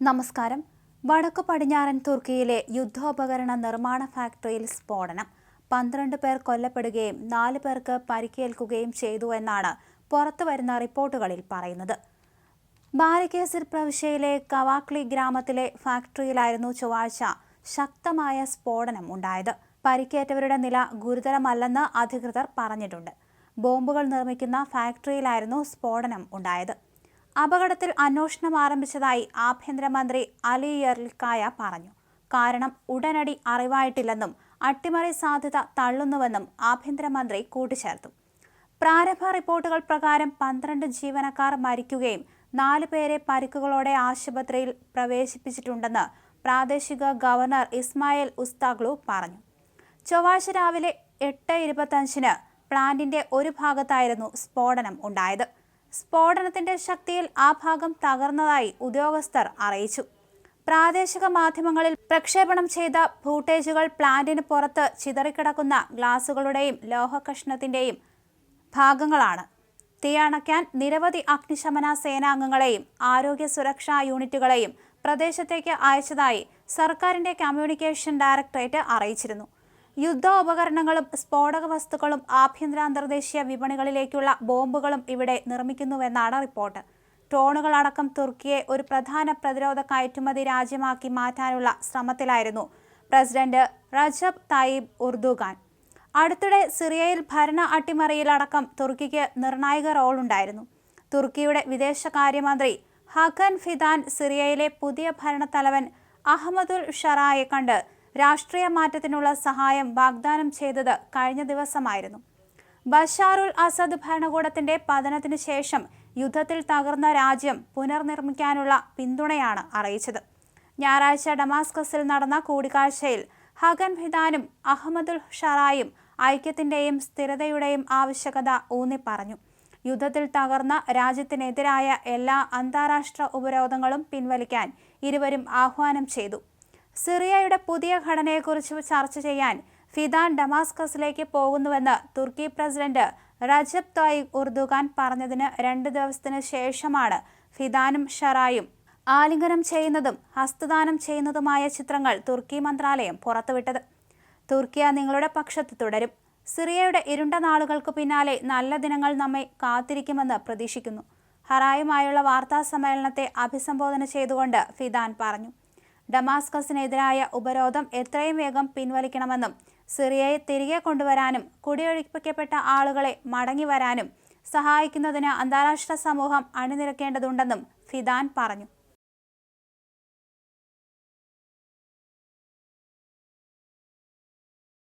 നമസ്കാരം. വടക്കു പടിഞ്ഞാറൻ തുർക്കിയിലെ യുദ്ധോപകരണ നിർമ്മാണ ഫാക്ടറിയിൽ സ്ഫോടനം. പന്ത്രണ്ട് പേർ കൊല്ലപ്പെടുകയും നാല് പേർക്ക് പരിക്കേൽക്കുകയും ചെയ്തു എന്നാണ് പുറത്തുവരുന്ന റിപ്പോർട്ടുകളിൽ പറയുന്നത്. ബാലിക്കേസിർ പ്രവിശ്യയിലെ കവാക്ലി ഗ്രാമത്തിലെ ഫാക്ടറിയിലായിരുന്നു ചൊവ്വാഴ്ച ശക്തമായ സ്ഫോടനം ഉണ്ടായത്. പരിക്കേറ്റവരുടെ നില ഗുരുതരമല്ലെന്ന് അധികൃതർ പറഞ്ഞിട്ടുണ്ട്. ബോംബുകൾ നിർമ്മിക്കുന്ന ഫാക്ടറിയിലായിരുന്നു സ്ഫോടനം ഉണ്ടായത്. അപകടത്തിൽ അന്വേഷണം ആരംഭിച്ചതായി ആഭ്യന്തരമന്ത്രി അലി യർലിക്കായ പറഞ്ഞു. കാരണം ഉടനടി അറിവായിട്ടില്ലെന്നും അട്ടിമറി സാധ്യത തള്ളുന്നുവെന്നും ആഭ്യന്തരമന്ത്രി കൂട്ടിച്ചേർത്തു. പ്രാരംഭ റിപ്പോർട്ടുകൾ പ്രകാരം പന്ത്രണ്ട് ജീവനക്കാർ മരിക്കുകയും നാല് പേരെ പരിക്കുകളോടെ ആശുപത്രിയിൽ പ്രവേശിപ്പിച്ചിട്ടുണ്ടെന്ന് പ്രാദേശിക ഗവർണർ ഇസ്മായിൽ ഉസ്താഗ്ലു പറഞ്ഞു. ചൊവ്വാഴ്ച രാവിലെ എട്ട് ഇരുപത്തഞ്ചിന് പ്ലാന്റിന്റെ ഒരു ഭാഗത്തായിരുന്നു സ്ഫോടനം ഉണ്ടായത്. സ്ഫോടനത്തിന്റെ ശക്തിയിൽ ആ ഭാഗം തകർന്നതായി ഉദ്യോഗസ്ഥർ അറിയിച്ചു. പ്രാദേശിക മാധ്യമങ്ങളിൽ പ്രക്ഷേപണം ചെയ്ത ഫൂട്ടേജുകൾ പ്ലാന്റിന് പുറത്ത് ചിതറിക്കിടക്കുന്ന ഗ്ലാസുകളുടെയും ലോഹകഷ്ണത്തിന്റെയും ഭാഗങ്ങളാണ്. തീയണയ്ക്കാൻ നിരവധി അഗ്നിശമന സേനാംഗങ്ങളെയും ആരോഗ്യ സുരക്ഷാ യൂണിറ്റുകളെയും പ്രദേശത്തേക്ക് അയച്ചതായി സർക്കാരിന്റെ കമ്മ്യൂണിക്കേഷൻ ഡയറക്ടറേറ്റ് അറിയിച്ചിരുന്നു. യുദ്ധ ഉപകരണങ്ങളും സ്ഫോടക വസ്തുക്കളും ആഭ്യന്തര അന്തർദേശീയ വിപണികളിലേക്കുള്ള ബോംബുകളും ഇവിടെ നിർമ്മിക്കുന്നുവെന്നാണ് റിപ്പോർട്ട്. ടോണുകളടക്കം തുർക്കിയെ ഒരു പ്രധാന പ്രതിരോധ കയറ്റുമതി രാജ്യമാക്കി മാറ്റാനുള്ള ശ്രമത്തിലായിരുന്നു പ്രസിഡന്റ് റജബ് തായിബ് ഉർദുഖാൻ അടുത്തിടെ സിറിയയിൽ ഭരണ അട്ടിമറിയിലടക്കം തുർക്കിക്ക് നിർണായക റോൾ ഉണ്ടായിരുന്നു തുർക്കിയുടെ വിദേശകാര്യമന്ത്രി ഹഖൻ ഫിദാൻ സിറിയയിലെ പുതിയ ഭരണത്തലവൻ അഹമ്മദുൽ ഷറായെ കണ്ട് രാഷ്ട്രീയ മാറ്റത്തിനുള്ള സഹായം വാഗ്ദാനം ചെയ്തത് കഴിഞ്ഞ ദിവസമായിരുന്നു. ബഷാറുൽ അസദ് ഭരണകൂടത്തിന്റെ പതനത്തിന് ശേഷം യുദ്ധത്തിൽ തകർന്ന രാജ്യം പുനർനിർമ്മിക്കാനുള്ള പിന്തുണയാണ് അറിയിച്ചത്. ഞായറാഴ്ച ഡമാസ്കസിൽ നടന്ന കൂടിക്കാഴ്ചയിൽ ഹഗൻ ഫിദാനും അഹമ്മദുൽ ഷറായും ഐക്യത്തിന്റെയും സ്ഥിരതയുടെയും ആവശ്യകത ഊന്നി പറഞ്ഞു യുദ്ധത്തിൽ തകർന്ന രാജ്യത്തിനെതിരായ എല്ലാ അന്താരാഷ്ട്ര ഉപരോധങ്ങളും പിൻവലിക്കാൻ ഇരുവരും ആഹ്വാനം ചെയ്തു. സിറിയയുടെ പുതിയ ഘടനയെക്കുറിച്ച് ചർച്ച ചെയ്യാൻ ഫിദാൻ ഡമാസ്കസിലേക്ക് പോകുന്നുവെന്ന് തുർക്കി പ്രസിഡന്റ് റജബ് തോയിബ് ഉർദുഖാൻ പറഞ്ഞതിന് രണ്ട് ദിവസത്തിന് ശേഷമാണ് ഫിദാനും ഷറായും ആലിംഗനം ചെയ്യുന്നതും ഹസ്തദാനം ചെയ്യുന്നതുമായ ചിത്രങ്ങൾ തുർക്കി മന്ത്രാലയം പുറത്തുവിട്ടത്. തുർക്കിയ നിങ്ങളുടെ പക്ഷത്ത് തുടരും. സിറിയയുടെ ഇരുണ്ട നാളുകൾക്ക് പിന്നാലെ നല്ല ദിനങ്ങൾ നമ്മെ കാത്തിരിക്കുമെന്ന് പ്രതീക്ഷിക്കുന്നു. ഹറായുമായുള്ള വാർത്താ സമ്മേളനത്തെ അഭിസംബോധന ചെയ്തുകൊണ്ട് ഫിദാൻ പറഞ്ഞു. ഡമാസ്കസിനെതിരായ ഉപരോധം എത്രയും വേഗം പിൻവലിക്കണമെന്നും സിറിയയെ തിരികെ കൊണ്ടുവരാനും കുടിയൊഴിപ്പിക്കപ്പെട്ട ആളുകളെ മടങ്ങി വരാനും സഹായിക്കുന്നതിന് അന്താരാഷ്ട്ര സമൂഹം അണിനിരക്കേണ്ടതുണ്ടെന്നും ഫിദാൻ പറഞ്ഞു.